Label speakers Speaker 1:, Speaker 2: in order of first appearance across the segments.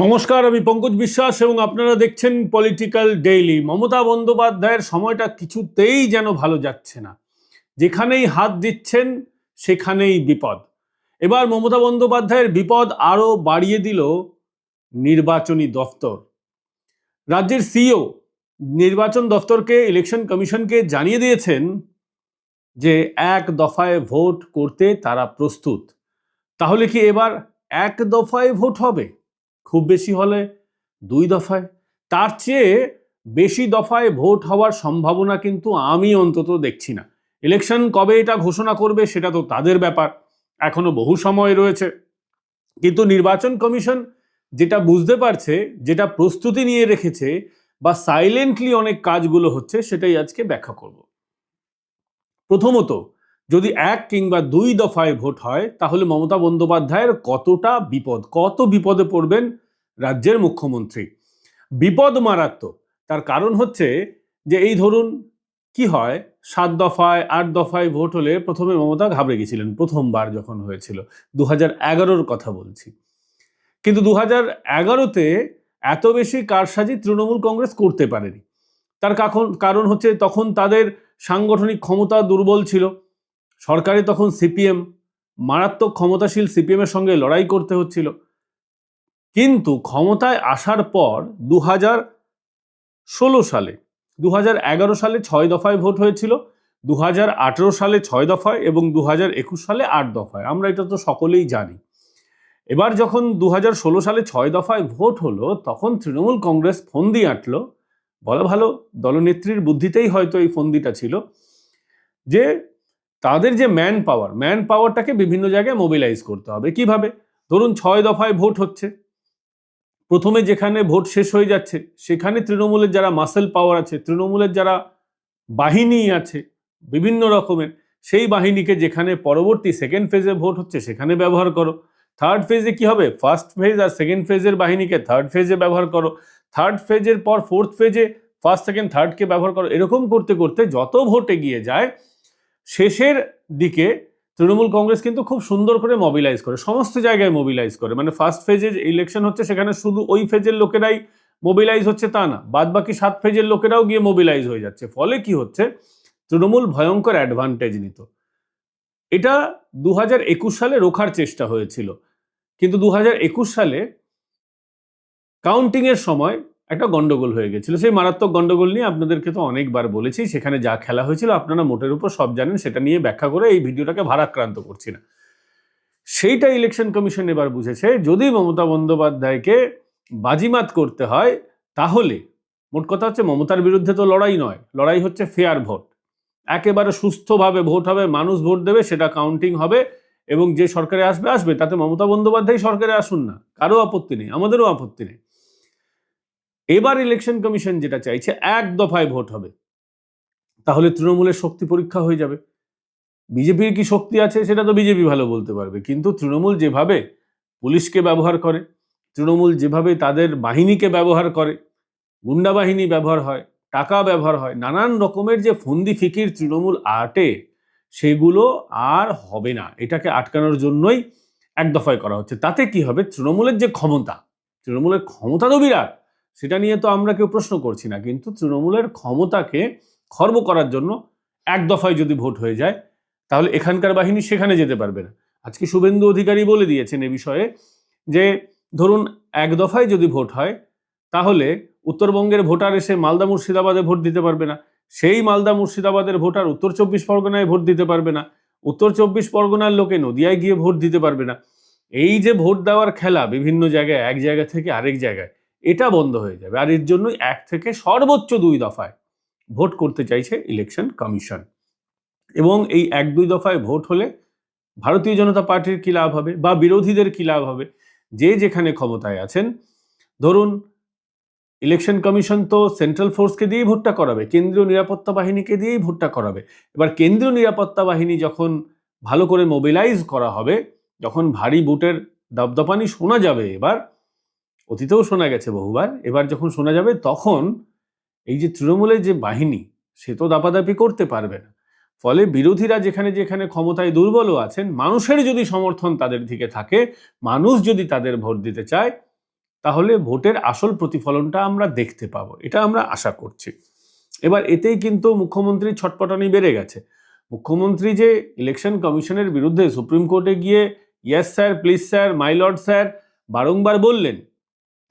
Speaker 1: নমস্কার, আমি পঙ্কজ বিশ্বাস এবং আপনারা দেখছেন পলিটিক্যাল ডেইলি মমতা বন্দ্যোপাধ্যায়ের সময়টা কিছুতেই যেন ভালো যাচ্ছে না। যেখানেই হাত দিচ্ছেন, সেখানেই বিপদ। এবার মমতা বন্দ্যোপাধ্যায়ের বিপদ আরও বাড়িয়ে দিল নির্বাচনী দফতর। রাজ্যের সিইও, নির্বাচন দফতরকে ইলেকশন কমিশনকে জানিয়ে দিয়েছেন যে এক দফায় ভোট করতে তারা প্রস্তুত। তাহলে কি এবার এক দফায় ভোট হবে? খুব বেশি হলে দুই দফায়। তার চেয়ে বেশি দফায় ভোট হওয়ার সম্ভাবনা কিন্তু আমি অন্তত দেখছি না। ইলেকশন কবে এটা ঘোষণা করবে সেটা তো তাদের ব্যাপার, এখনও বহু সময় রয়েছে। কিন্তু নির্বাচন কমিশন যেটা বুঝতে পারছে, যেটা প্রস্তুতি নিয়ে রেখেছে বা সাইলেন্টলি অনেক কাজগুলো হচ্ছে সেটাই আজকে ব্যাখ্যা করব। প্রথমত, যদি এক কিংবা দুই দফায় ভোট হয়, তাহলে মমতা বন্দ্যোপাধ্যায়ের কতটা বিপদ, কত বিপদে পড়বেন রাজ্যের মুখ্যমন্ত্রী। বিপদ মারাত্মক। তার কারণ হচ্ছে যে, এই ধরুন কি হয়? সাত দফায়, আট দফায় ভোট হলে প্রথমে মমতা ঘাবড়ে গেছিলেন, প্রথমবার যখন হয়েছিল। দু হাজার কথা বলছি। কিন্তু দু হাজার এগারোতে এত বেশি কারসাজি তৃণমূল কংগ্রেস করতে পারেনি। তার কারণ হচ্ছে তখন তাদের সাংগঠনিক ক্ষমতা দুর্বল ছিল। সরকারে তখন সিপিএম, মারাত্মক ক্ষমতাশীল সিপিএমের সঙ্গে লড়াই করতে হচ্ছিল। কিন্তু ক্ষমতায় আসার পর দু ষোলো সালে দু হাজার এগারো সালে ছয় দফায় ভোট হয়েছিল দু হাজার আঠেরো সালে ছয় দফায় এবং দু হাজার একুশ সালে আট দফায়। আমরা এটা তো সকলেই জানি। এবার যখন দু হাজার ষোলো সালে ছয় দফায় ভোট হলো, তখন তৃণমূল কংগ্রেস ফন্দি আঁটলো। বলা ভালো, দলনেত্রীর বুদ্ধিতেই হয়তো এই ফন্দিটা ছিল। যে তাদের যে ম্যান পাওয়ার ম্যান পাওয়ারটাকে বিভিন্ন জায়গায় মোবিলাইজ করতে হবে। কীভাবে? ধরুন ছয় দফায় ভোট হচ্ছে। প্রথমে যেখানে ভোট শেষ হয়ে যাচ্ছে, সেখানে তৃণমূলের যারা মাসেল পাওয়ার আছে, তৃণমূলের যারা বাহিনী আছে, বিভিন্ন রকমের, সেই বাহিনীকে যেখানে পরবর্তী সেকেন্ড ফেজে ভোট হচ্ছে, সেখানে ব্যবহার করো। থার্ড ফেজে কি হবে? ফার্স্ট ফেজ আর সেকেন্ড ফেজের বাহিনীকে থার্ড ফেজে ব্যবহার করো। থার্ড ফেজের পর ফোর্থ ফেজে ফার্স্ট সেকেন্ড থার্ডকে ব্যবহার করো। এরকম করতে করতে যত ভোট এগিয়ে যায়, শেষের দিকে তৃণমূল কংগ্রেস কিন্তু খুব সুন্দর করে মোবিলাইজ করে, সমস্ত জায়গায় মোবিলাইজ করে। মানে ফার্স্ট ফেজে ইলেকশন হচ্ছে, সেখানে শুধু ওই ফেজের লোকেরাই মোবিলাইজ হচ্ছে তা না বাদ বাকি সাত ফেজের লোকেরাও গিয়ে মোবিলাইজ হয়ে যাচ্ছে। ফলে কি হচ্ছে? তৃণমূল ভয়ঙ্কর অ্যাডভান্টেজ নিত। এটা দু হাজার একুশ সালে রোখার চেষ্টা হয়েছিল। কিন্তু দু হাজার একুশ সালে কাউন্টিংয়ের সময় একটা গন্ডগোল হয়ে গেছিল। সেই মারাত্মক গন্ডগোল নিয়ে আপনাদেরকে তো অনেকবার বলেছি, সেখানে যা খেলা হয়েছিল আপনারা মোটের উপর সব জানেন, সেটা নিয়ে ব্যাখ্যা করে এই ভিডিওটাকে ভারাক্রান্ত করছি না। সেইটা ইলেকশন কমিশন এবার বুঝেছে, যদি মমতা বন্দ্যোপাধ্যায়কে বাজিমাত করতে হয়, তাহলে মোট কথা হচ্ছে মমতার বিরুদ্ধে তো লড়াই নয়, লড়াই হচ্ছে ফেয়ার ভোট। একেবারে সুস্থভাবে ভোট হবে, মানুষ ভোট দেবে, সেটা কাউন্টিং হবে, এবং যে সরকারে আসবে আসবে। তাতে মমতা বন্দ্যোপাধ্যায় সরকারে আসুন না, কারও আপত্তি নেই, আমাদেরও আপত্তি নেই। এবার ইলেকশন কমিশন যেটা চাইছে, এক দফায় ভোট হবে। তাহলে তৃণমূলের শক্তি পরীক্ষা হয়ে যাবে। বিজেপির কি শক্তি আছে সেটা তো বিজেপি ভালো বলতে পারবে। কিন্তু তৃণমূল যেভাবে পুলিশকে ব্যবহার করে, তৃণমূল যেভাবে তাদের বাহিনীকে ব্যবহার করে, গুন্ডা বাহিনী ব্যবহার হয়, টাকা ব্যবহার হয়, নানান রকমের যে ফন্দি ফিকির তৃণমূল আটে, সেগুলো আর হবে না। এটাকে আটকানোর জন্যই এক দফায় করা হচ্ছে। তাতে কি হবে? তৃণমূলের যে ক্ষমতা, তৃণমূলের ক্ষমতা তো বিরাট। সেটা নিয়ে তো আমরা কেউ প্রশ্ন করছি না, কিন্তু তৃণমূলের ক্ষমতাকে খর্ব করার জন্য এক দফায় যদি ভোট হয়ে যায়, তাহলে এখানকার বাহিনী সেখানে যেতে পারবে না। আজকে শুভেন্দু অধিকারী বলে দিয়েছেন এ বিষয়ে যে, ধরুন এক দফায় যদি ভোট হয়, তাহলে উত্তরবঙ্গের ভোটার এসে মালদা মুর্শিদাবাদে ভোট দিতে পারবে না, সেই মালদা মুর্শিদাবাদের ভোটার উত্তর চব্বিশ পরগনায় ভোট দিতে পারবে না, উত্তর চব্বিশ পরগনার লোকে নদিয়ায় গিয়ে ভোট দিতে পারবে না। এই যে ভোট দেওয়ার খেলা বিভিন্ন জায়গায়, এক জায়গা থেকে আরেক জায়গায় এটা বন্ধ হয়ে যাবে। আর এর জন্য এক থেকে সর্বোচ্চ দুই দফায় ভোট করতে চাইছে ইলেকশন কমিশন এবং এই এক দুই দফায় ভোট হলে ভারতীয় জনতা পার্টির কী লাভ হবে বা বিরোধীদের কী লাভ হবে? যে যেখানে ক্ষমতায় আছেন, ধরুন ইলেকশন কমিশন তো সেন্ট্রাল ফোর্সকে দিয়েই ভোটটা করাবে, কেন্দ্রীয় নিরাপত্তা বাহিনীকে দিয়েই ভোটটা করাবে। এবার কেন্দ্রীয় নিরাপত্তা বাহিনী যখন ভালো করে মোবিলাইজ করা হবে, যখন ভারী বুটের দপদপানি শোনা যাবে এবার অতীতেও শোনা গেছে বহুবার, এবার যখন শোনা যাবে তখন এই যে তৃণমূলের যে বাহিনী, সে তো দাপাদাপি করতে পারবে না। ফলে বিরোধীরা যেখানে যেখানে ক্ষমতায় দুর্বলও আছেন, মানুষের যদি সমর্থন তাদের দিকে থাকে, মানুষ যদি তাদের ভোট দিতে চায়, তাহলে ভোটের আসল প্রতিফলনটা আমরা দেখতে পাবো। এটা আমরা আশা করছি। এবার এতেই কিন্তু মুখ্যমন্ত্রীর ছটপটানি বেড়ে গেছে। মুখ্যমন্ত্রী যে ইলেকশন কমিশনের বিরুদ্ধে সুপ্রিম কোর্টে গিয়ে yes sir please sir my lord sir বারংবার বললেন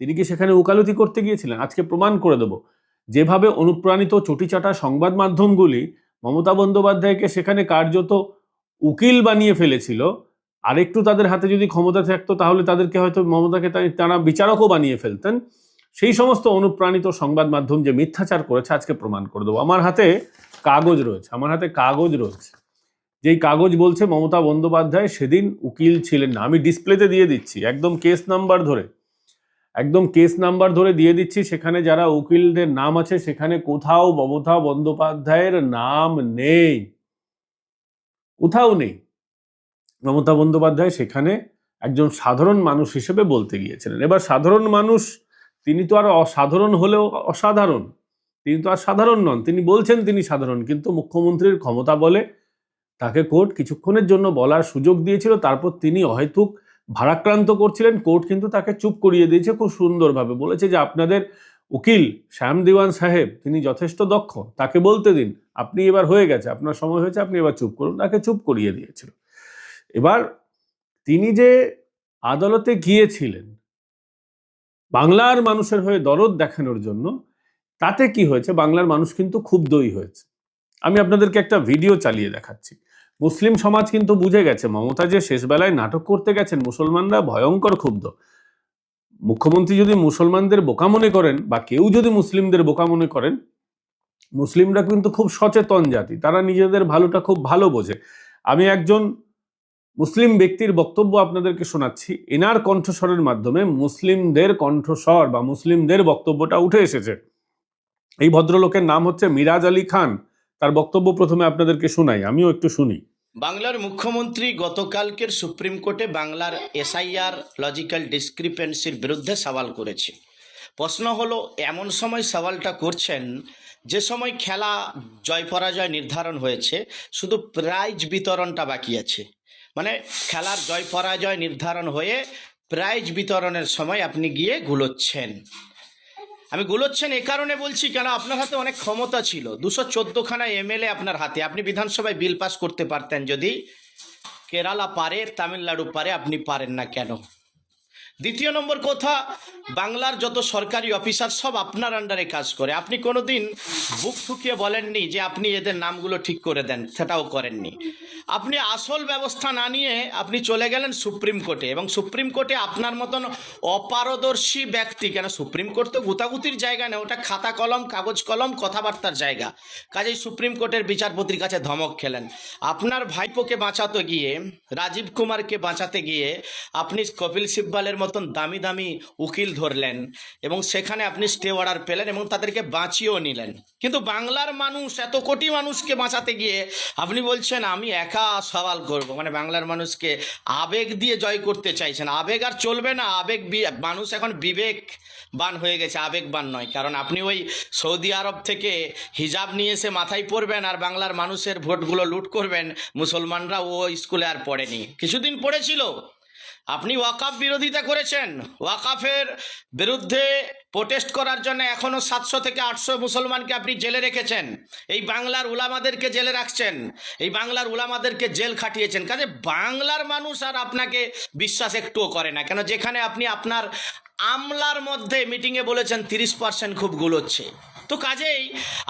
Speaker 1: তিনি কি সেখানে উকালতি করতে গিয়েছিলেন? আজকে প্রমাণ করে দেব। যেভাবে অনুপ্রাণিত চটিচাটা সংবাদ মাধ্যমগুলি মমতা বন্দ্যোপাধ্যায়কে সেখানে কার্যত উকিল বানিয়ে ফেলেছিল, আরেকটু তাদের হাতে যদি ক্ষমতা থাকতো তাহলে তাদেরকে হয়তো মমতাকে তারা বিচারকও বানিয়ে ফেলতেন। সেই সমস্ত অনুপ্রাণিত সংবাদ মাধ্যম যে মিথ্যাচার করেছে, আজকে প্রমাণ করে দেবো। আমার হাতে কাগজ রয়েছে, আমার হাতে কাগজ রয়েছে। যেই কাগজ বলছে মমতা বন্দ্যোপাধ্যায়, সেদিন উকিল ছিলেন না। আমি ডিসপ্লেতে দিয়ে দিচ্ছি, একদম কেস নাম্বার ধরে। একদম কেস নাম্বার ধরে দিয়ে দিচ্ছি, সেখানে যারা উকিলদের নাম আছে, সেখানে কোথাও মমতা বন্দ্যোপাধ্যায়ের নাম নেই। কোথাও নেই। মমতা বন্দ্যোপাধ্যায় সেখানে একজন সাধারণ মানুষ হিসেবে বলতে গিয়েছিলেন। এবার সাধারণ মানুষ, তিনি তো আর অসাধারণ হলেও অসাধারণ। তিনি তো আর সাধারণ নন। তিনি বলছেন তিনি সাধারণ, কিন্তু মুখ্যমন্ত্রীর ক্ষমতা বলে তাকে কোর্ট কিছুক্ষণের জন্য বলার সুযোগ দিয়েছিল, তারপর তিনি অহেতুক ভারাক্রান্ত করছিলেন, কোর্ট কিন্তু তাকে চুপ করিয়ে দিয়েছে খুব সুন্দরভাবে। বলেছে যে আপনাদের উকিল শ্যাম দিওয়ান সাহেব, তিনি যথেষ্ট দক্ষ, তাকে বলতে দিন, আপনি এবার হয়ে গেছে, আপনার সময় হয়েছে, আপনি এবার চুপ করুন, তাকে চুপ করিয়ে দিয়েছিল। এবার তিনি যে আদালতে গিয়েছিলেন, বাংলার মানুষের হয়ে দরদ দেখানোর জন্য, তাতে কি হয়েছে? বাংলার মানুষ কিন্তু ক্ষুব্ধই হয়েছে। আমি আপনাদেরকে একটা ভিডিও চালিয়ে দেখাচ্ছি। মুসলিম সমাজ কিন্তু বুঝে গেছে, মমতা যে শেষবেলায় নাটক করতে গেছেন, মুসলমানরা ভয়ঙ্কর ক্ষুব্ধ। মুখ্যমন্ত্রী যদি মুসলমানদের বোকা মনে করেন বা কেউ যদি মুসলিমদের বোকা মনে করেন, মুসলিমরা কিন্তু খুব সচেতন জাতি, তারা নিজেদের ভালোটা খুব ভালো বোঝে। আমি একজন মুসলিম ব্যক্তির বক্তব্য আপনাদেরকে শোনাচ্ছি। এনার কণ্ঠস্বরের মাধ্যমে মুসলিমদের কণ্ঠস্বর বা মুসলিমদের বক্তব্যটা উঠে এসেছে। এই ভদ্রলোকের নাম হচ্ছে মিরাজ আলী খান। তার বক্তব্য প্রথমে আপনাদেরকে শোনাই, আমিও একটু শুনি।
Speaker 2: বাংলার মুখ্যমন্ত্রী গতকালকের সুপ্রিম কোর্টে বাংলার এসআইআর লজিক্যাল ডিসক্রিপেন্সির বিরুদ্ধে সওয়াল করেছে। প্রশ্ন হলো, এমন সময় সওয়ালটা করছেন, যে সময় খেলা জয় পরাজয় নির্ধারণ হয়েছে, শুধু প্রাইজ বিতরণটা বাকি আছে। মানে খেলার জয় পরাজয় নির্ধারণ হয়ে প্রাইজ বিতরণের সময় আপনি গিয়ে গুলোচ্ছেন। আমি গুলোচ্ছেন এ কারণে বলছি, কেন আপনার হাতে অনেক ক্ষমতা ছিল। দুশো চোদ্দোখানা এমএলএ আপনার হাতে। আপনি বিধানসভায় বিল পাস করতে পারতেন যদি কেরালা পারে, তামিলনাড়ু পারে, আপনি পারেন না কেন? দ্বিতীয় নম্বর কথা, বাংলার যত সরকারি অফিসার সব আপনার আন্ডারে কাজ করে। আপনি কোনোদিন বুক ফুকিয়ে বলেননি যে আপনি এদের নামগুলো ঠিক করে দেন, সেটাও করেননি। আপনি আসল ব্যবস্থা না নিয়ে আপনি চলে গেলেন সুপ্রিম কোর্টে এবং সুপ্রিম কোর্টে আপনার মতন অপারদর্শী ব্যক্তি, কেন সুপ্রিম কোর্ট তো গুতাগুতির জায়গা না, ওটা খাতা কলম, কাগজ কলম, কথাবার্তার জায়গা। কাজেই সুপ্রিম কোর্টের বিচারপতির কাছে ধমক খেলেন। আপনার ভাইপোকে বাঁচাতে গিয়ে, রাজীব কুমারকে বাঁচাতে গিয়ে আপনি কপিল সিব্বালের মতন দামি দামি উকিল ধরলেন এবং সেখানে আপনি স্টে অর্ডার পেলেন এবং তাদেরকে বাঁচিয়েও নিলেন। কিন্তু বাংলার মানুষ, এত কোটি মানুষকে বাঁচাতে গিয়ে আপনি বলছেন, আমি একা সওয়াল করব। মানে বাংলার মানুষকে আবেগ দিয়ে জয় করতে চাইছেন। আবেগ আর চলবে না, আবেগ মানুষ এখন বিবেকবান হয়ে গেছে, আবেগবান নয়। কারণ আপনি ওই সৌদি আরব থেকে হিজাব নিয়ে এসে মাথায় পড়বেন আর বাংলার মানুষের ভোটগুলো লুট করবেন, মুসলমানরা ও স্কুলে আর পড়েনি। কিছুদিন পড়েছিল আপনি ওয়াকাফ বিরোধিতা করেছেন। ওয়াকাফের বিরুদ্ধে প্রোটেস্ট করার জন্য এখনও সাতশো থেকে আটশো মুসলমানকে আপনি জেলে রেখেছেন। এই বাংলার উলামাদেরকে জেলে রাখছেন। এই বাংলার উলামাদেরকে জেল খাটিয়েছেন। কাজে বাংলার মানুষ আর আপনাকে বিশ্বাস একটুও করে না। কেন? যেখানে আপনি আপনার আমলার মধ্যে মিটিংয়ে বলেছেন, তিরিশ পার্সেন্ট খুব গুলোচ্ছে তো কাজেই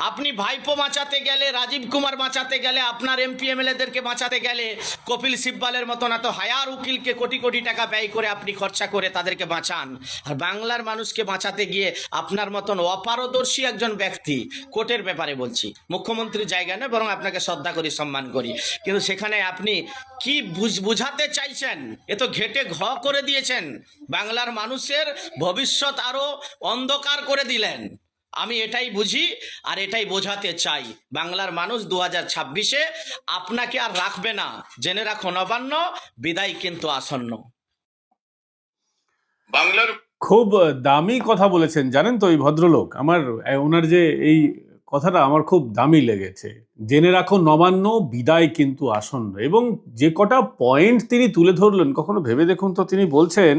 Speaker 2: আপনি ভাইপো বাঁচাতে গেলে, রাজীব কুমার বাঁচাতে গেলে, আপনার এমপি, এমএলএদেরকে বাঁচাতে গেলে কপিল সিব্বালের মতন এত হায়ার উকিলকে কোটি কোটি টাকা ব্যয় করে আপনি খরচা করে তাদেরকে বাঁচান। আর বাংলার মানুষকে বাঁচাতে গিয়ে আপনার মতন অপারদর্শী একজন ব্যক্তি কোর্টের ব্যাপারে বলছি। মুখ্যমন্ত্রীর জায়গা নয়, বরং আপনাকে শ্রদ্ধা করি, সম্মান করি। কিন্তু সেখানে আপনি কি বুঝ বুঝাতে চাইছেন? এ তো ঘেটে ঘ করে দিয়েছেন। বাংলার মানুষের ভবিষ্যৎ আরও অন্ধকার করে দিলেন। আমি এটাই বুঝি আর এটাই বোঝাতে চাই। বাংলার মানুষ দু হাজার ছাব্বিশে আপনাকে আর রাখবে না। জেনে রাখো নবান্ন বিদায় কিন্তু আসন্ন।
Speaker 3: বাংলার
Speaker 1: খুব দামি কথা বলেছেন জানেন তো এই ভদ্রলোক? আমার ওনার যে এই কথাটা আমার খুব দামি লেগেছে। জেনে রাখো নবান্ন বিদায় কিন্তু আসন্ন। এবং যে কটা পয়েন্ট তিনি তুলে ধরলেন কখনো ভেবে দেখুন তো তিনি বলছেন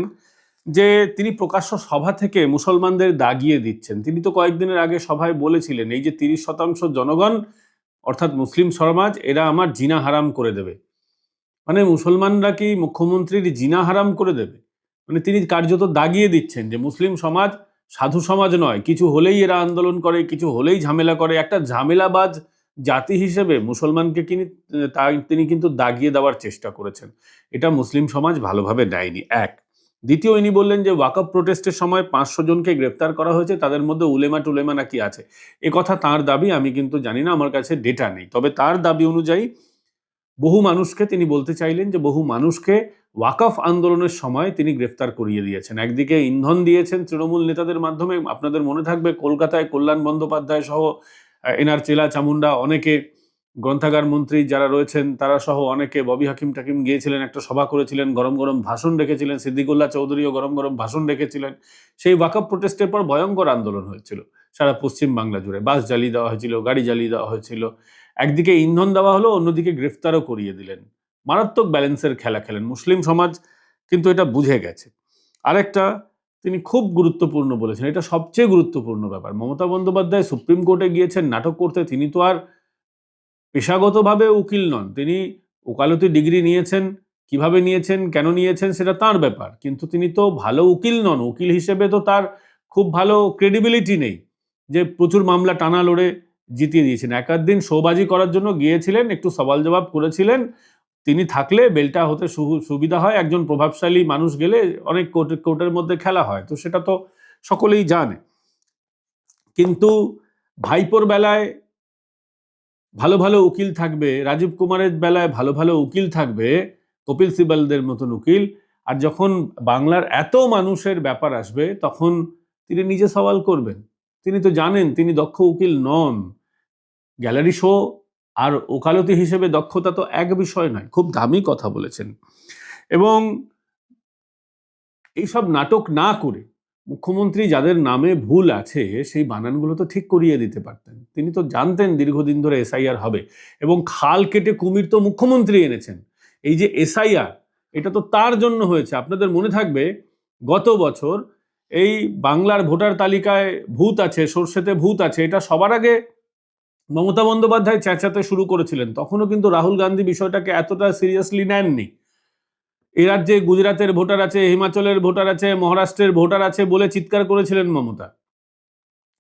Speaker 1: যে তিনি প্রকাশ্য সভা থেকে মুসলমানদের দাগিয়ে দিচ্ছেন। তিনি তো কয়েকদিনের আগে সভায় বলেছিলেন, এই যে তিরিশ শতাংশ জনগণ, অর্থাৎ মুসলিম সমাজ, এরা আমার জিনা হারাম করে দেবে। মানে মুসলমানরা কি মুখ্যমন্ত্রীর জিনা হারাম করে দেবে? মানে তিনি কার্যত দাগিয়ে দিচ্ছেন যে মুসলিম সমাজ সাধু সমাজ নয়, কিছু হলেই এরা আন্দোলন করে, কিছু হলেই ঝামেলা করে। একটা ঝামেলাবাজ জাতি হিসেবে মুসলমানকে কিনি তিনি কিন্তু দাগিয়ে দেওয়ার চেষ্টা করেছেন। এটা মুসলিম সমাজ ভালোভাবে নেয়নি এক দ্বিতীয় ইনি বললেন যে ওয়াকআপ প্রোটেস্টের সময় পাঁচশো জনকে গ্রেপ্তার করা হয়েছে, তাদের মধ্যে উলেমা টুলেমা নাকি আছে। কথা তাঁর দাবি, আমি কিন্তু জানি না, আমার কাছে ডেটা নেই। তবে তার দাবি অনুযায়ী বহু মানুষকে তিনি বলতে চাইলেন যে বহু মানুষকে ওয়াকফ আন্দোলনের সময় তিনি গ্রেফতার করিয়ে দিয়েছেন। একদিকে ইন্ধন দিয়েছেন তৃণমূল নেতাদের মাধ্যমে, আপনাদের মনে থাকবে, কলকাতায় কল্যাণ বন্দ্যোপাধ্যায় সহ এনার চেলা চামুন্ডা অনেকে গ্রন্থাগার মন্ত্রী যারা রয়েছেন, তারা সহ অনেকে ববি হাকিম টাকিম গিয়েছিলেন, একটা সভা করেছিলেন, গরম গরম ভাষণ রেখেছিলেন, সিদ্দিকুল্লাহ চৌধুরীও গরম গরম ভাষণ রেখেছিলেন। সেই ওয়াকফ প্রোটেস্টের পর ভয়ঙ্কর আন্দোলন হয়েছিল। সারা পশ্চিম বাংলা জুড়ে বাস জ্বালিয়ে দেওয়া হয়েছিল, গাড়ি জ্বালিয়ে দেওয়া হয়েছিল। একদিকে ইন্ধন দেওয়া হলো, অন্যদিকে গ্রেফতারও করিয়ে দিলেন। মারাত্মক ব্যালেন্সের খেলা খেলেন মুসলিম সমাজ, কিন্তু এটা বুঝে গেছে। আরেকটা, তিনি খুব গুরুত্বপূর্ণ বলেছেন, এটা সবচেয়ে গুরুত্বপূর্ণ ব্যাপার। মমতা বন্দ্যোপাধ্যায় সুপ্রিম কোর্টে গিয়েছেন, নাটক করতে, তিনি তো আর পেশাগতভাবে উকিল নন। তিনি ওকালতি ডিগ্রি নিয়েছেন, কীভাবে নিয়েছেন, কেন নিয়েছেন সেটা তার ব্যাপার। কিন্তু তিনি তো ভালো উকিল নন। উকিল হিসেবে তো তার খুব ভালো ক্রেডিবিলিটি নেই যে প্রচুর মামলা টানা লড়ে জিতিয়ে দিয়েছেন। একাধ দিন শোবাজি করার জন্য গিয়েছিলেন, একটু সওয়াল জবাব করেছিলেন। তিনি থাকলে বেলটা হতে সুবিধা হয়। একজন প্রভাবশালী মানুষ গেলে অনেক কোর্টের কোর্টের মধ্যে খেলা হয়। তো সেটা তো সকলেই জানে। কিন্তু ভাইপোর বেলায় ভালো ভালো উকিল থাকবে, রাজীব কুমারের বেলায় ভালো ভালো উকিল থাকবে, কপিল সিবালদের মতন উকিল। আর যখন বাংলার এত মানুষের ব্যাপার আসবে, তখন তিনি নিজে সওয়াল করবেন। তিনি তো জানেন, তিনি দক্ষ উকিল নন। গ্যালারি শো আর ওকালতি হিসেবে দক্ষতা তো এক বিষয় নয়, খুব দামি কথা বলেছেন। এবং এইসব নাটক না করে মুখ্যমন্ত্রী যাদের নামে ভুল আছে, সেই বানানগুলো তো ঠিক করিয়ে দিতে পারতেন। তিনি তো জানতেন দীর্ঘদিন ধরে এসআইআর হবে এবং খাল কেটে কুমির তো মুখ্যমন্ত্রী এনেছেন। এই যে এসআইআর, এটা তো তার জন্য হয়েছে। আপনাদের মনে থাকবে, গত বছর এই বাংলার ভোটার তালিকায় ভূত আছে, সর্ষেতে ভূত আছে, এটা সবার আগে মমতা বন্দ্যোপাধ্যায় চেঁচাতে শুরু করেছিলেন। তখনও কিন্তু রাহুল গান্ধী বিষয়টাকে এতটা সিরিয়াসলি নেননি। এ রাজ্যে গুজরাটের ভোটার আছে, হিমাচলের ভোটার আছে, মহারাষ্ট্রের ভোটার আছে বলে চিৎকার করেছিলেন মমতা।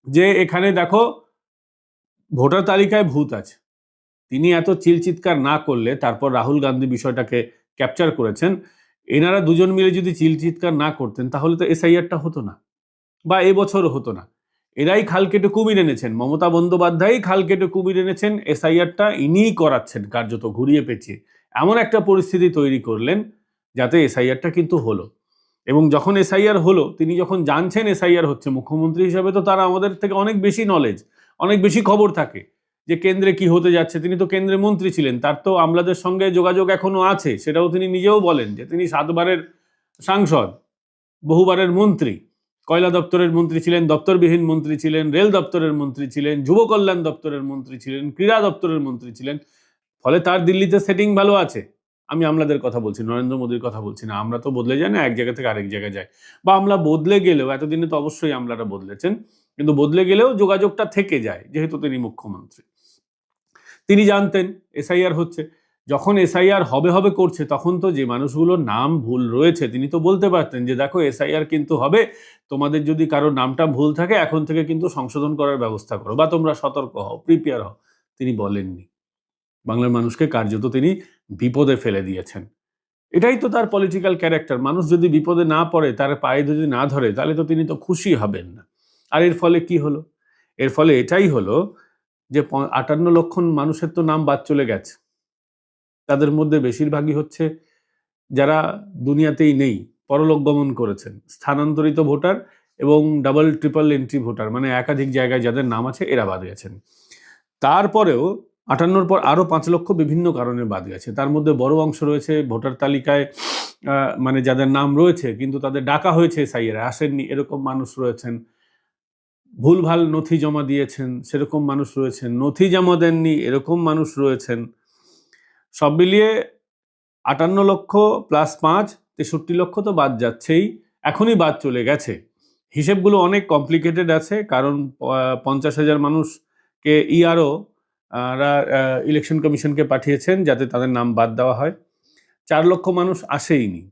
Speaker 1: যে এখানে দেখো, ভোটার তালিকায় ভূত আছে। তিনি এত চিল চিৎকার না করলে তারপর রাহুল গান্ধী বিষয়টাকে ক্যাপচার করেছেন। এনারা দুজন মিলে যদি চিল চিৎকার না করতেন, তাহলে তো এসআইআরটা হতো না। বা এবছরও হতো না। এরাই খাল কেটে কুমির এনেছেন। মমতা বন্দ্যোপাধ্যায়ই খাল কেটে কুমির এনেছেন। এসআইআরটা ইনিই করাচ্ছেন, কার্যত ঘুরিয়ে পেঁচিয়ে। এমন একটা পরিস্থিতি তৈরি করলেন যাতে এসআইআরটা কিন্তু হলো। এবং যখন এসআইআর হলো, তিনি যখন জানছেন এসআইআর হচ্ছে, মুখ্যমন্ত্রী হিসাবে তো তার আমাদের থেকে অনেক বেশি নলেজ অনেক বেশি খবর থাকে যে কেন্দ্রে কি হতে যাচ্ছে। তিনি তো কেন্দ্রে মন্ত্রী ছিলেন, তার তো আমলাদের সঙ্গে যোগাযোগ এখনও আছে, সেটাও তিনি নিজেও বলেন যে তিনি সাতবারের সাংসদ, বহুবারের মন্ত্রী, কয়লা দপ্তরের মন্ত্রী ছিলেন, দপ্তরবিহীন মন্ত্রী ছিলেন, রেল দপ্তরের মন্ত্রী ছিলেন, যুব কল্যাণ দপ্তরের মন্ত্রী ছিলেন, ক্রীড়া দপ্তরের মন্ত্রী ছিলেন, ফলে তার দিল্লিতে সেটিং ভালো আছে। আমি আমলাদের কথা বলছি, নরেন্দ্র মোদীর কথা বলছি না। আমরা তো বদলে যাই না, এক জায়গা থেকে আরেক জায়গায় যাই। বা আমরা বদলে গেলেও, এতদিনে তো অবশ্যই আমলারা বদলেছেন, কিন্তু বদলে গেলেও যোগাযোগটা থেকে যায়, যেহেতু তিনি মুখ্যমন্ত্রী। তিনি জানতেন, এসআইআর হচ্ছে। যখন এসআইআর হবে হবে করছে, তখন তো যে মানুষগুলোর নাম ভুল রয়েছে, তিনি তো বলতে পারতেন যে, দেখো, এসআইআর কিন্তু হবে, তোমাদের যদি কারোর নামটা ভুল থাকে, এখন থেকে কিন্তু সংশোধন করার ব্যবস্থা করো, বা তোমরা সতর্ক হও প্রিপেয়ার হও। তিনি বলেননি। বাংলার মানুষকে কার্যত তিনি বিপদে ফেলে দিয়েছেন। এটাই তো তার পলিটিক্যাল ক্যারেক্টার মানুষ যদি বিপদে না পড়ে, তার পায়ে যদি না ধরে, তাহলে তো তিনি তো খুশি হবেন না। আর এর ফলে কি হলো? এর ফলে এটাই হলো যে আটান্ন লক্ষ মানুষের তো নাম বাদ চলে গেছে। তাদের মধ্যে বেশিরভাগই হচ্ছে যারা দুনিয়াতেই নেই, পরলোক গমন করেছেন, স্থানান্তরিত ভোটার এবং ডাবল ট্রিপল এন্ট্রি ভোটার মানে একাধিক জায়গায় যাদের নাম আছে, এরা বাদ গেছেন। তারপরেও আটান্নর পর আরও পাঁচ লক্ষ বিভিন্ন কারণে বাদ গেছে তার মধ্যে বড় অংশ রয়েছে ভোটার তালিকায় মানে যাদের নাম রয়েছে, কিন্তু তাদের ডাকা হয়েছে সাইয়েরা আসেননি, এরকম মানুষ রয়েছেন। ভুলভাল নথি জমা দিয়েছেন, সেরকম মানুষ রয়েছেন। নথি জমা দেননি, এরকম মানুষ রয়েছেন। সব মিলিয়ে আটান্ন লক্ষ প্লাস পাঁচ, তেষট্টি লক্ষ তো বাদ যাচ্ছেই, এখনই বাদ চলে গেছে। হিসেবগুলো অনেক কমপ্লিকেটেড আছে, কারণ পঞ্চাশ হাজার মানুষকে ইআরও ইলেকশন কমিশনকে পাঠিয়েছেন যাতে তাদের নাম বাদ দেওয়া হয়। চার লক্ষ মানুষ আসেইনি।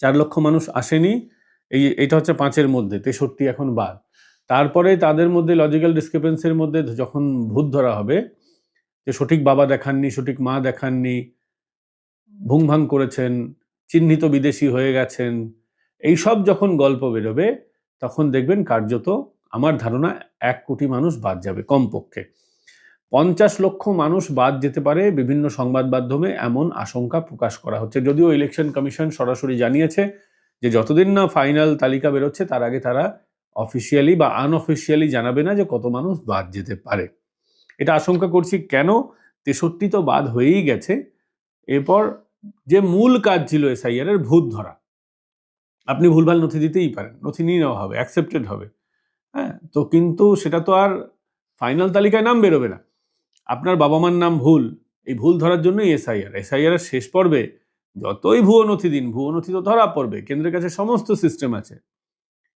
Speaker 1: চার লক্ষ মানুষ আসেনি, এই, এটা হচ্ছে পাঁচের মধ্যে, তেষট্টি এখন বাদ। তারপরে তাদের মধ্যে লজিক্যাল ডিসক্রিপেন্সির মধ্যে যখন ভূত ধরা হবে, যে সঠিক বাবা দেখাননি, সঠিক মা দেখাননি ভুংভাং করেছেন, চিহ্নিত বিদেশি হয়ে গেছেন, এইসব যখন গল্প বেরোবে, তখন দেখবেন কার্যত আমার ধারণা এক কোটি মানুষ বাদ যাবে কমপক্ষে। পঞ্চাশ লক্ষ মানুষ বাদ যেতে পারে বিভিন্ন সংবাদ মাধ্যমে এমন আশঙ্কা প্রকাশ করা হচ্ছে। যদিও ইলেকশন কমিশন সরাসরি জানিয়েছে যে যতদিন না ফাইনাল তালিকা বেরোচ্ছে, তার আগে তারা অফিসিয়ালি বা আনঅফিসিয়ালি জানাবে না যে কত মানুষ বাদ যেতে পারে। এটা আশঙ্কা করছি কেন? তেষট্টি তো বাদ হয়েই গেছে। এরপর যে মূল কাজ ছিল এসআইআর এর ভূত ধরা। আপনি ভুলভাল নথি দিতেই পারেন, নথি নিয়ে নেওয়া হবে অ্যাকসেপ্টেড হবে। হ্যাঁ তো কিন্তু সেটা তো আর ফাইনাল তালিকায় নাম বেরোবে না। আপনার বাবা মার নাম ভুল। এই ভুল ধরার জন্যই এসআইআর। এসআইআর এর শেষ পর্বে যতই ভুয়ো নথি দিন, ভুয়ো নথি তো ধরা পড়বে। কেন্দ্রের কাছে সমস্ত সিস্টেম আছে।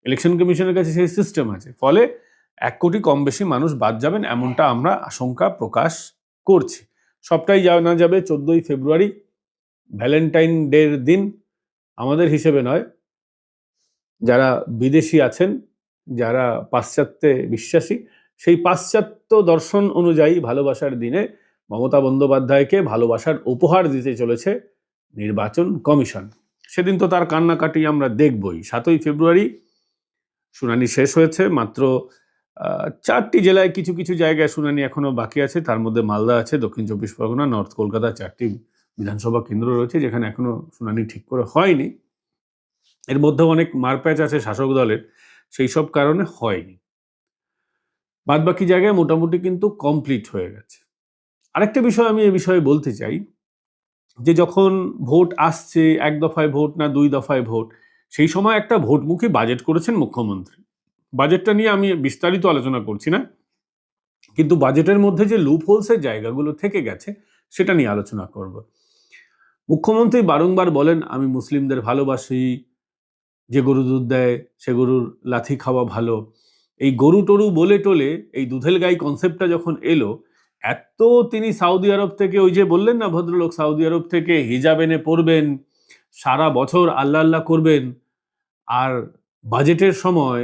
Speaker 1: ইলেকশন কমিশনের কাছে সেই সিস্টেম আছে। ফলে এক কোটি কম বেশি মানুষ বাদ যাবেন এমনটা আমরা আশঙ্কা প্রকাশ করছি। সবটাই জানা যাবে চোদ্দোই ফেব্রুয়ারি, ভ্যালেন্টাইন ডের দিন আমাদের হিসেবে নয়। যারা বিদেশি আছেন, যারা পাশ্চাত্যে বিশ্বাসী সেই পাশ্চাত্য দর্শন অনুযায়ী ভালোবাসার দিনে মমতা বন্দ্যোপাধ্যায়কে ভালোবাসার উপহার দিতে চলেছে নির্বাচন কমিশন। সেদিন তো তার কান্নাকাটি আমরা দেখবই। সাতই ফেব্রুয়ারি শুনানি শেষ হয়েছে, মাত্র চারটি জেলায় কিছু কিছু জায়গায় শুনানি এখনও বাকি আছে। তার মধ্যে মালদা আছে, দক্ষিণ চব্বিশ পরগনা, নর্থ কলকাতা, চারটি বিধানসভা কেন্দ্র রয়েছে, যেখানে এখনও শুনানি ঠিক করে হয়নি। এর মধ্যেও অনেক মারপ্যাচ আছে শাসক দলের। সেই সব কারণে হয়নি। বাদ বাকি জায়গায় মোটামুটি কিন্তু কমপ্লিট হয়ে গেছে। আরেকটা বিষয় আমি এ বিষয়ে বলতে চাই, যে যখন ভোট আসছে, এক দফায় ভোট না দুই দফায় ভোট, সেই সময় একটা ভোটমুখী বাজেট করেছেন মুখ্যমন্ত্রী। বাজেটটা নিয়ে আমি বিস্তারিত আলোচনা করছি না, কিন্তু বাজেটের মধ্যে যে লুপ হোলসের জায়গাগুলো থেকে গেছে, সেটা নিয়ে আলোচনা করব। মুখ্যমন্ত্রী বারংবার বলেন, আমি মুসলিমদের ভালোবাসি, যে গরু দুধ দেয়, সে গরুর লাথি খাওয়া ভালো এই গরু টরু বলে টোলে এই দুধেল গাই কনসেপ্টটা যখন এলো, এত তিনি সাউদি আরব থেকে ওই যে বললেন না ভদ্রলোক সৌদি আরব থেকে হিজাব এনে পড়বেন সারা বছর আল্লাহ আল্লাহ করবেন, আর বাজেটের সময়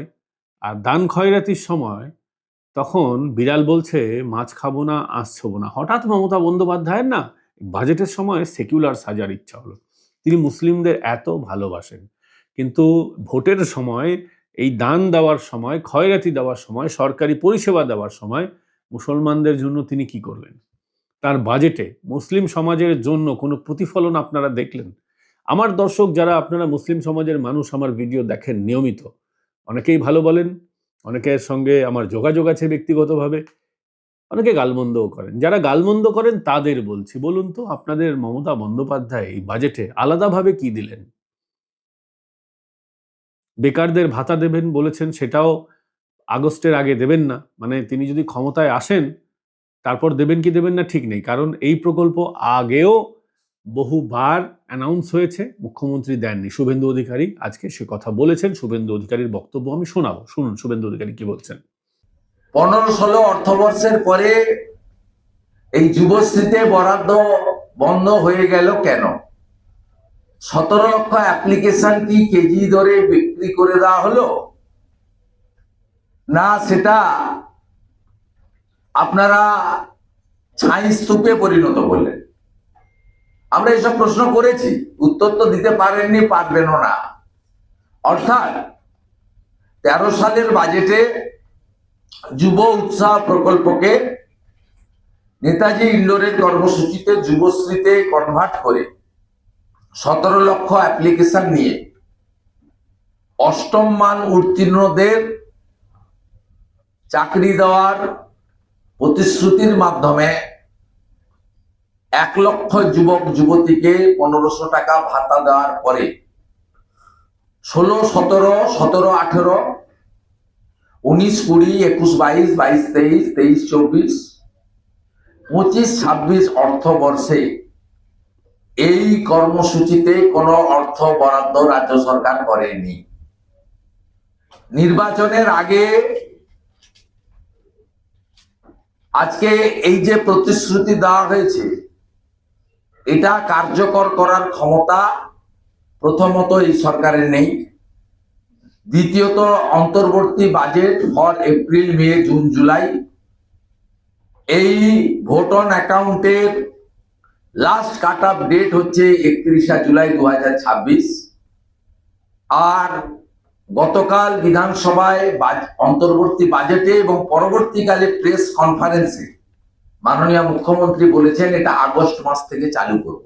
Speaker 1: আর দান খয়রাতির সময় তখন বিড়াল বলছে, মাছ খাব না, আঁশ ছোবো না। হঠাৎ মমতা বন্দ্যোপাধ্যায়ের না বাজেটের সময় সেকুলার সাজার ইচ্ছা হলো। তিনি মুসলিমদের এত ভালোবাসেন, কিন্তু ভোটের সময় এই দান দেওয়ার সময় ক্ষয়রাতি দেওয়ার সময়, সরকারি পরিষেবা দেওয়ার সময় মুসলমানদের জন্য তিনি কি করলেন? তার বাজেটে মুসলিম সমাজের জন্য কোনো প্রতিফলন আপনারা দেখলেন? আমার দর্শক যারা আপনারা মুসলিম সমাজের মানুষ, আমার ভিডিও দেখেন নিয়মিত। অনেকেই ভালো বলেন, অনেকের সঙ্গে আমার যোগাযোগ আছে ব্যক্তিগতভাবে। অনেকে গালমন্দও করেন। যারা গালমন্দ করেন, তাদের বলছি, বলুন তো আপনাদের মমতা বন্দ্যোপাধ্যায় এই বাজেটে আলাদাভাবে কি দিলেন? বেকারদের ভাতা দেবেন বলেছেন, সেটাও আগস্টের আগে দেবেন না। মানে তিনি যদি ক্ষমতায় আসেন, তারপর দেবেন কি দেবেন না ঠিক নেই। কারণ এই প্রকল্প আগেও বহুবার অ্যানাউন্স হয়েছে, মুখ্যমন্ত্রী দেননি। শুভেন্দু অধিকারী আজকে সে কথা বলেছেন, শুভেন্দু অধিকারীর বক্তব্য আমি শোনাবো। শুনুন, শুভেন্দু অধিকারী কি বলছেন?
Speaker 3: পনেরো ষোলো অর্থবর্ষের পরে এই যুবশ্রীতে বরাদ্দ বন্ধ হয়ে গেল কেন? সতেরো লক্ষ অ্যাপ্লিকেশন কি কেজি দরে বিক্রি করে দেওয়া হলো? না, সেটা আপনারা ছাই স্তূপে পরিণত করলেন। আমরা এসব প্রশ্ন করেছি, উত্তর তো দিতে পারেননি, পারবেনও না। অর্থাৎ তেরো সালের বাজেটে যুব উৎসাহ প্রকল্পকে নেতাজি ইন্ডোরের কর্মসূচিতে যুবশ্রীতে কনভার্ট করে সতেরো লক্ষ অ্যাপ্লিকেশন নিয়ে অষ্টম মান উত্তীর্ণদের চাকরি দেওয়ার প্রতিশ্রুতির মাধ্যমে এক লক্ষ যুবক, যুবতীকে পনেরোশো টাকা ভাতা দেওয়ার পরে ষোলো, সতেরো সতেরো, আঠেরো, উনিশ, কুড়ি, একুশ, বাইশ বাইশ, তেইশ তেইশ, চব্বিশ, পঁচিশ, ছাব্বিশ অর্থবর্ষে এই কর্মসূচিতে কোনো অর্থ বরাদ্দ রাজ্য সরকার করেনি। নির্বাচনের আগে আজকে এই যে প্রতিশ্রুতি দেওয়া হয়েছে, এটা কার্যকর করার ক্ষমতা প্রথমত এই সরকারের নেই। দ্বিতীয়ত, অন্তর্বর্তী budget for April, May, June, July. এই ভোট অন অ্যাকাউন্টের লাস্ট কাট অফ ডেট হচ্ছে একত্রিশা জুলাই দু হাজার ছাব্বিশ। আর গতকাল বিধানসভায় অন্তর্বর্তী বাজেটে এবং পরবর্তীকালে প্রেস কনফারেন্সে মাননীয় মুখ্যমন্ত্রী বলেছেন এটা আগস্ট মাস থেকে চালু করব।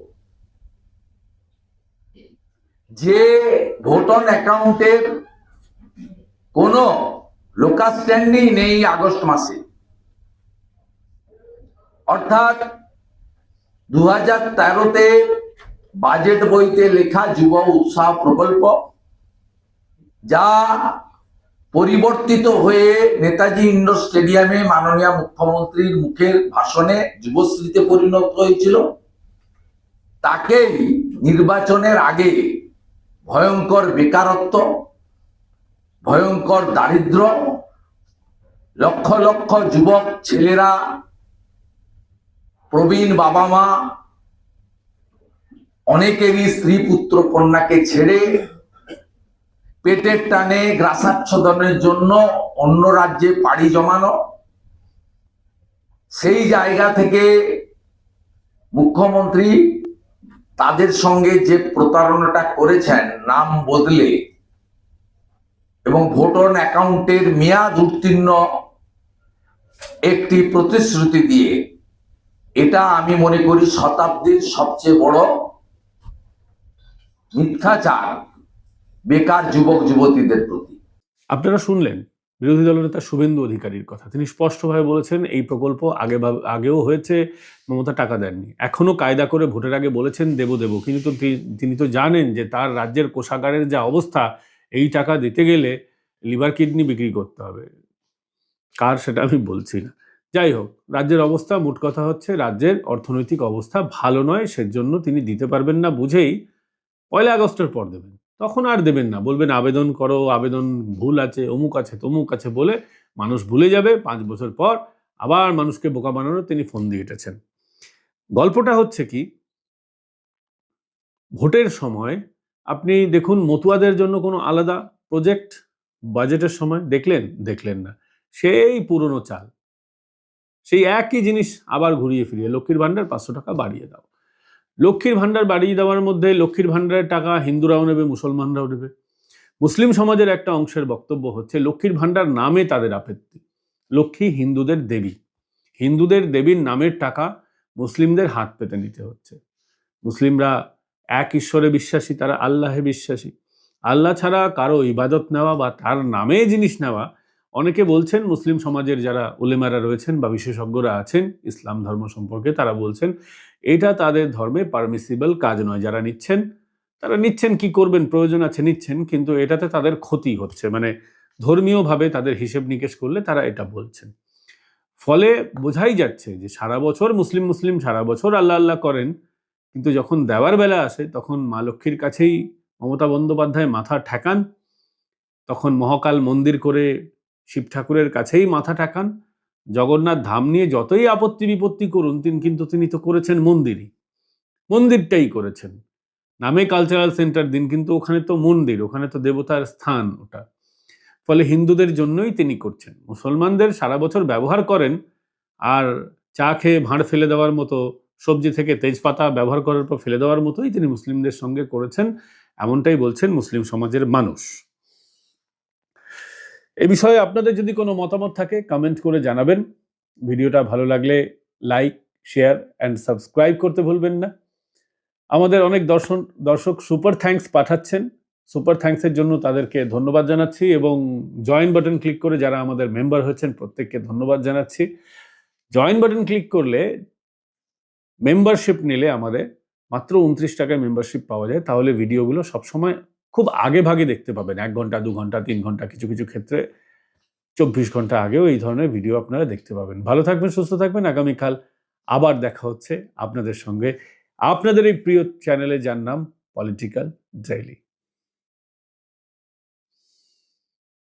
Speaker 3: যে ভোটন অ্যাকাউন্টের কোনো লোকাল স্ট্যান্ডিং নেই আগস্ট মাসে। অর্থাৎ দু হাজার তেরোতে বাজেট বইতে লেখা যুব উৎসাহ প্রকল্প, যা পরিবর্তিত হয়ে নেতাজি ইন্ডোর স্টেডিয়ামে মাননীয় মুখ্যমন্ত্রীর মুখের ভাষণে যুবশ্রীতে পরিণত হয়েছিল। তাকেই নির্বাচনের আগে ভয়ঙ্কর বেকারত্ব, ভয়ঙ্কর দারিদ্র, লক্ষ লক্ষ যুবক, ছেলেরা প্রবীণ বাবা মা, অনেকেরই স্ত্রী পুত্র কন্যাকে ছেড়ে পেটের টানে গ্রাসাচ্ছদনের জন্য অন্য রাজ্যে পাড়ি জমানো, সেই জায়গা থেকে মুখ্যমন্ত্রী তাদের সঙ্গে যে প্রতারণাটা করেছেন, নাম বদলে এবং ভোটন অ্যাকাউন্টের মেয়াদ উত্তীর্ণ একটি প্রতিশ্রুতি দিয়ে এটা আমি মনে করি শতাব্দীর সবচেয়ে বড় মিথ্যাচার, বেকার যুবক যুবতীদের প্রতি।
Speaker 1: আপনারা শুনলেন বিরোধী দলের দলনেতা শুভেন্দু অধিকারীর কথা। তিনি স্পষ্টভাবে বলেছেন, এই প্রকল্প আগে আগেও হয়েছে, মমতা টাকা দেননি। এখনও কায়দা করে ভোটের আগে বলেছেন, দেব দেব। কিন্তু তিনি তো জানেন যে তার রাজ্যের কোষাগারের যা অবস্থা, এই টাকা দিতে গেলে লিভার কিডনি বিক্রি করতে হবে। কার সেটা আমি বলছি না। যাই হোক, রাজ্যের অবস্থা, মোট কথা হচ্ছে রাজ্যের অর্থনৈতিক অবস্থা ভালো নয়, সেজন্য তিনি দিতে পারবেন না বুঝেই পয়লা আগস্টের পর দেবেন। তখন আর দেবেন না, বলবেন আবেদন করো, আবেদন ভুল আছে, অমুক আছে, তমুক আছে বলে মানুষ ভুলে যাবে। পাঁচ বছর পর আবার মানুষকে বোকা বানানোর তিনি ফোন দিয়ে এটেছেন। গল্পটা হচ্ছে কি, ভোটের সময় আপনি দেখুন মতুয়াদের জন্য কোনো আলাদা প্রজেক্ট, বাজেটের সময় দেখলেন? দেখলেন না। সেই পুরনো চাল। সেই একই জিনিস আবার ঘুরিয়ে ফিরিয়ে, লক্ষ্মীর ভাণ্ডার পাঁচশো টাকা বাড়িয়ে দাও। লক্ষ্মীর ভাণ্ডার বাড়িয়ে দেওয়ার মধ্যে লক্ষ্মীর ভাণ্ডারের টাকা হিন্দুরাও নেবে, মুসলমানরাও নেবে। মুসলিম সমাজের একটা অংশের বক্তব্য হচ্ছে, লক্ষ্মীর ভাণ্ডার নামে তাদের আপত্তি। লক্ষ্মী হিন্দুদের দেবী। হিন্দুদের দেবীর নামের টাকা মুসলিমদের হাত পেতে নিতে হচ্ছে। মুসলিমরা এক ঈশ্বরে বিশ্বাসী, তারা আল্লাহে বিশ্বাসী। আল্লাহ ছাড়া কারও ইবাদত নেওয়া বা তার নামে জিনিস নেওয়া অনেকে বলছেন মুসলিম সমাজের যারা উলেমারা রয়েছেন বা বিশেষজ্ঞরা আছেন, ইসলাম ধর্ম সম্পর্কে তারা বলছেন, এটা তাদের ধর্মে পারমিসিবল কাজ নয়। যারা নিচ্ছেন, তারা নিচ্ছেন, কি করবেন, প্রয়োজন আছে, নিচ্ছেন, কিন্তু এটাতে তাদের ক্ষতি হচ্ছে। মানে ধর্মীয়ভাবে তাদের হিসেব নিকেশ করলে তারা এটা বলছেন। ফলে বোঝাই যাচ্ছে যে সারা বছর মুসলিম মুসলিম, সারা বছর আল্লাহ আল্লাহ করেন, কিন্তু যখন দেওয়ার বেলা আসে, তখন মা লক্ষ্মীর কাছেই মমতা বন্দ্যোপাধ্যায় মাথা ঠেকান, তখন মহাকাল মন্দির করে শিব ঠাকুরের কাছেই মাথা ঠেকান। জগন্নাথ ধাম নিয়ে যতই আপত্তি বিপত্তি করুন, তিনি কিন্তু তিনি তো করেছেন মন্দিরই। মন্দিরটাই করেছেন। নামে কালচারাল সেন্টার দিন কিন্তু ওখানে তো মন্দির, ওখানে তো দেবতার স্থান ওটা। ফলে হিন্দুদের জন্যই তিনি করছেন। মুসলমানদের সারা বছর ব্যবহার করেন, আর চা খেয়ে ভাঁড় ফেলে দেওয়ার মতো, সবজি থেকে তেজপাতা ব্যবহার করার পর ফেলে দেওয়ার মতোই তিনি মুসলিমদের সঙ্গে করেছেন। এমনটাই বলছেন মুসলিম সমাজের মানুষ। এ বিষয়ে আপনাদের যদি কোনো মতামত থাকে কমেন্ট করে জানাবেন। ভিডিওটা ভালো লাগলে লাইক শেয়ার অ্যান্ড সাবস্ক্রাইব করতে ভুলবেন না। আমাদের অনেক দর্শন, দর্শক সুপার থ্যাঙ্কস পাঠাচ্ছেন। সুপার থ্যাঙ্কসের জন্য তাদেরকে ধন্যবাদ জানাচ্ছি এবং জয়েন বাটন ক্লিক করে যারা আমাদের মেম্বার হয়েছেন, প্রত্যেককে ধন্যবাদ জানাচ্ছি। জয়েন বাটন ক্লিক করলে মেম্বারশিপ নিলে আমাদের মাত্র উনত্রিশ টাকায় মেম্বারশিপ পাওয়া যায়। তাহলে ভিডিওগুলো সবসময় খুব আগে ভাগে দেখতে পাবেন। এক ঘণ্টা, দু ঘণ্টা, তিন ঘণ্টা কিছু কিছু ক্ষেত্রে চব্বিশ ঘণ্টা আগেও এই ধরনের ভিডিও আপনারা দেখতে পাবেন। ভালো থাকবেন, সুস্থ থাকবেন। আগামীকাল আবার দেখা হচ্ছে আপনাদের সঙ্গে। আপনাদের এই প্রিয় চ্যানেলে যার নাম পলিটিক্যাল ডেইলি